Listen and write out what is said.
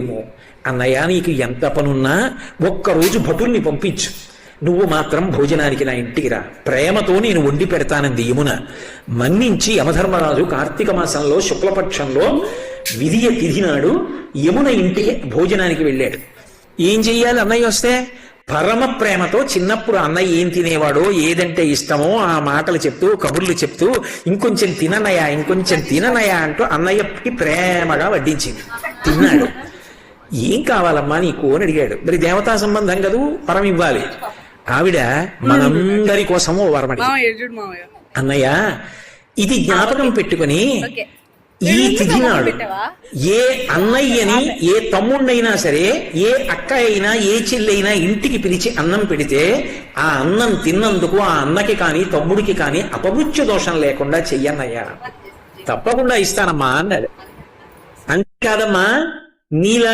ఏమో. అన్నయ్య నీకు ఎంత పనున్నా ఒక్కరోజు భటుల్ని పంపించు. నువ్వు మాత్రం భోజనానికి నా ఇంటికి రా. ప్రేమతో నేను వండి పెడతానంది యమున. మన్నించి యమధర్మరాజు కార్తీక మాసంలో శుక్లపక్షంలో విధియ తిథి నాడు యమున ఇంటికి భోజనానికి వెళ్ళాడు. ఏం చెయ్యాలి అన్నయ్య వస్తే? పరమ ప్రేమతో చిన్నప్పుడు అన్నయ్య ఏం తినేవాడో ఏదంటే ఇష్టమో ఆ మాటలు చెప్తూ కబుర్లు చెప్తూ ఇంకొంచెం తిననయా ఇంకొంచెం తిననయా అంటూ అన్నయ్యకి ప్రేమగా వడ్డించింది. తిన్నాడు. ఏం కావాలమ్మా నీకు అని అడిగాడు. మరి దేవతా సంబంధం కదూ? వరం ఇవ్వాలి. ఆవిడ మనందరి కోసము వరం అన్నయ్య ఇది జ్ఞాపకం పెట్టుకుని ఈ తిథి నాడు? ఏ అన్నయ్యని ఏ తమ్ముణ్ణైనా సరే ఏ అక్క అయినా ఏ చెల్లైనా ఇంటికి పిలిచి అన్నం పెడితే ఆ అన్నం తిన్నందుకు ఆ అన్నకి కాని తమ్ముడికి కాని అపమృత్యు దోషం లేకుండా చెయ్యన్నయ్యా. తప్పకుండా ఇస్తానమ్మా అన్నాడు. అంతేకాదమ్మా నీలా